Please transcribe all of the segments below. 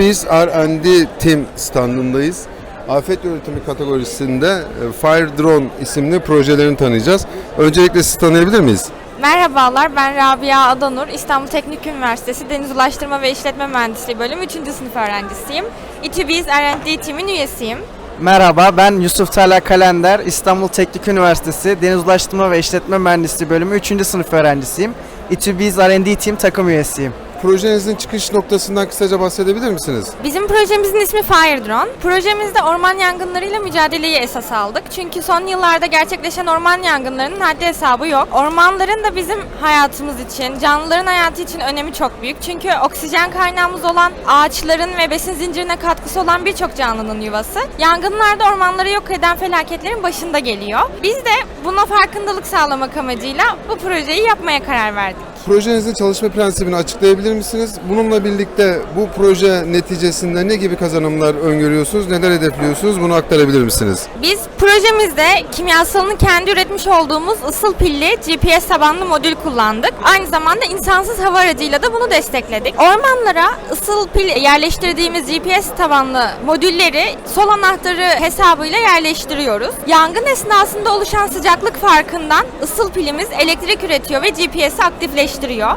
2B's R&D Team standındayız. Afet yönetimi kategorisinde e, Fire Drone isimli projelerini tanıyacağız. Öncelikle sizi tanıyabilir miyiz? Merhabalar, ben Rabia Adanur. İstanbul Teknik Üniversitesi Deniz Ulaştırma ve İşletme Mühendisliği Bölümü 3. sınıf öğrencisiyim. İTÜBİZ R&D Team'in üyesiyim. Merhaba ben Yusuf Talha Kalender İstanbul Teknik Üniversitesi Deniz Ulaştırma ve İşletme Mühendisliği Bölümü 3. sınıf öğrencisiyim. İTÜBİZ R&D Team takım üyesiyim. Projenizin çıkış noktasından kısaca bahsedebilir misiniz? Bizim projemizin ismi Fire Drone. Projemizde orman yangınlarıyla mücadeleyi esas aldık. Çünkü son yıllarda gerçekleşen orman yangınlarının haddi hesabı yok. Ormanların da bizim hayatımız için, canlıların hayatı için önemi çok büyük. Çünkü oksijen kaynağımız olan ağaçların ve besin zincirine katkısı olan birçok canlının yuvası. Yangınlarda ormanları yok eden felaketlerin başında geliyor. Biz de buna farkındalık sağlamak amacıyla bu projeyi yapmaya karar verdik. Projenizin çalışma prensibini açıklayabilir misiniz? Bununla birlikte bu proje neticesinde ne gibi kazanımlar öngörüyorsunuz, neler hedefliyorsunuz? Bunu aktarabilir misiniz? Biz projemizde kimyasalını kendi üretmiş olduğumuz ısıl pilli GPS tabanlı modül kullandık. Aynı zamanda insansız hava aracıyla da bunu destekledik. Ormanlara ısıl pil yerleştirdiğimiz GPS tabanlı modülleri sol anahtarı hesabıyla yerleştiriyoruz. Yangın esnasında oluşan sıcaklık farkından ısıl pilimiz elektrik üretiyor ve GPS'i aktifleştiriyor.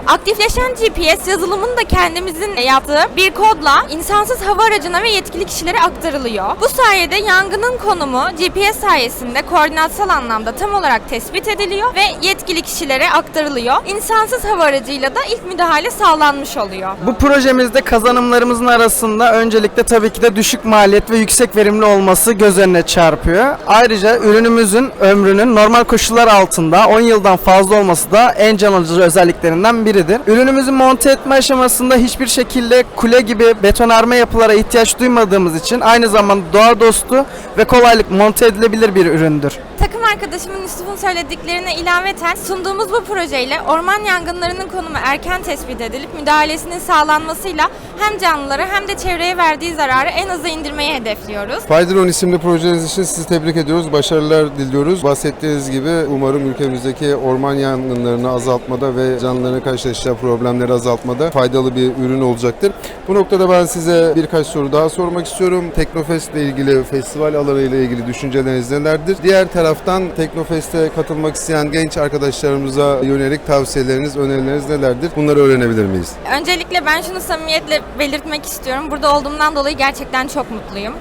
Aktifleşen GPS yazılımını da kendimizin yaptığı bir kodla insansız hava aracına ve yetkili kişilere aktarılıyor. Bu sayede yangının konumu GPS sayesinde koordinatsal anlamda tam olarak tespit ediliyor ve yetkili kişilere aktarılıyor. İnsansız hava aracıyla da ilk müdahale sağlanmış oluyor. Bu projemizde kazanımlarımızın arasında öncelikle tabii ki de düşük maliyet ve yüksek verimli olması göz önüne çarpıyor. Ayrıca ürünümüzün ömrünün normal koşullar altında 10 yıldan fazla olması da en can alıcı özelliklerinden biridir. Ürünümüzü monte etme aşamasında hiçbir şekilde kule gibi betonarme yapılara ihtiyaç duymadığımız için aynı zamanda doğa dostu ve kolaylık monte edilebilir bir üründür. Takım arkadaşımın Yusuf'un söylediklerine ilaveten sunduğumuz bu projeyle orman yangınlarının konumu erken tespit edilip müdahalesinin sağlanmasıyla hem canlılara hem de çevreye verdiği zararı en aza indirmeyi hedefliyoruz. Drone isimli projeniz için sizi tebrik ediyoruz. Başarılar diliyoruz. Bahsettiğiniz gibi umarım ülkemizdeki orman yangınlarını azaltmada ve canlıların karşılaşacağı problemleri azaltmada faydalı bir ürün olacaktır. Bu noktada ben size birkaç soru daha sormak istiyorum. Teknofest ile ilgili, festival alanı ile ilgili düşünceleriniz nelerdir? Diğer taraftan Teknofest'e katılmak isteyen genç arkadaşlarımıza yönelik tavsiyeleriniz, önerileriniz nelerdir? Bunları öğrenebilir miyiz? Öncelikle ben şunu samimiyetle belirtmek istiyorum. Burada olduğumdan dolayı gerçekten çok mutluyum.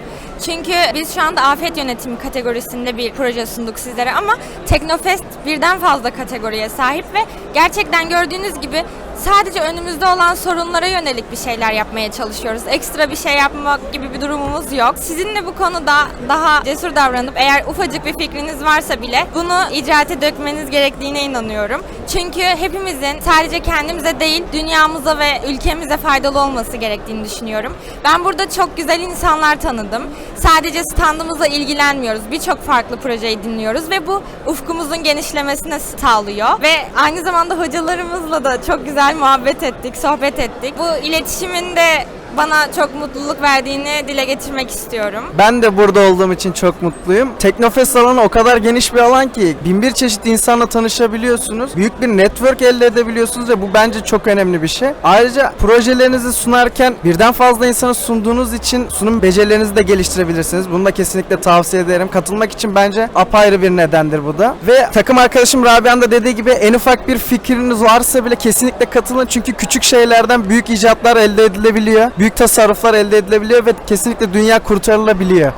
Çünkü biz şu anda afet yönetimi kategorisinde bir proje sunduk sizlere ama Teknofest birden fazla kategoriye sahip ve gerçekten gördüğünüz gibi sadece önümüzde olan sorunlara yönelik bir şeyler yapmaya çalışıyoruz. Ekstra bir şey yapmak gibi bir durumumuz yok. Sizinle bu konuda daha cesur davranıp eğer ufacık bir fikriniz varsa bile bunu icraate dökmeniz gerektiğine inanıyorum. Çünkü hepimizin sadece kendimize değil dünyamıza ve ülkemize faydalı olması gerektiğini düşünüyorum. Ben burada çok güzel insanlar tanıdım. Sadece standımızla ilgilenmiyoruz. Birçok farklı projeyi dinliyoruz ve bu ufkumuzun genişlemesine sağlıyor. Ve aynı zamanda hocalarımızla da çok güzel muhabbet ettik, sohbet ettik. Bu iletişimin de bana çok mutluluk verdiğini dile getirmek istiyorum. Ben de burada olduğum için çok mutluyum. Teknofest alanı o kadar geniş bir alan ki bin bir çeşit insanla tanışabiliyorsunuz. Büyük bir network elde edebiliyorsunuz ve bu bence çok önemli bir şey. Ayrıca projelerinizi sunarken birden fazla insana sunduğunuz için sunum becerilerinizi de geliştirebilirsiniz. Bunu da kesinlikle tavsiye ederim. Katılmak için bence apayrı bir nedendir bu da. Ve takım arkadaşım Rabia'nın da dediği gibi en ufak bir fikriniz varsa bile kesinlikle katılın. Çünkü küçük şeylerden büyük icatlar elde edilebiliyor. Büyük tasarruflar elde edilebiliyor ve kesinlikle dünya kurtarılabiliyor.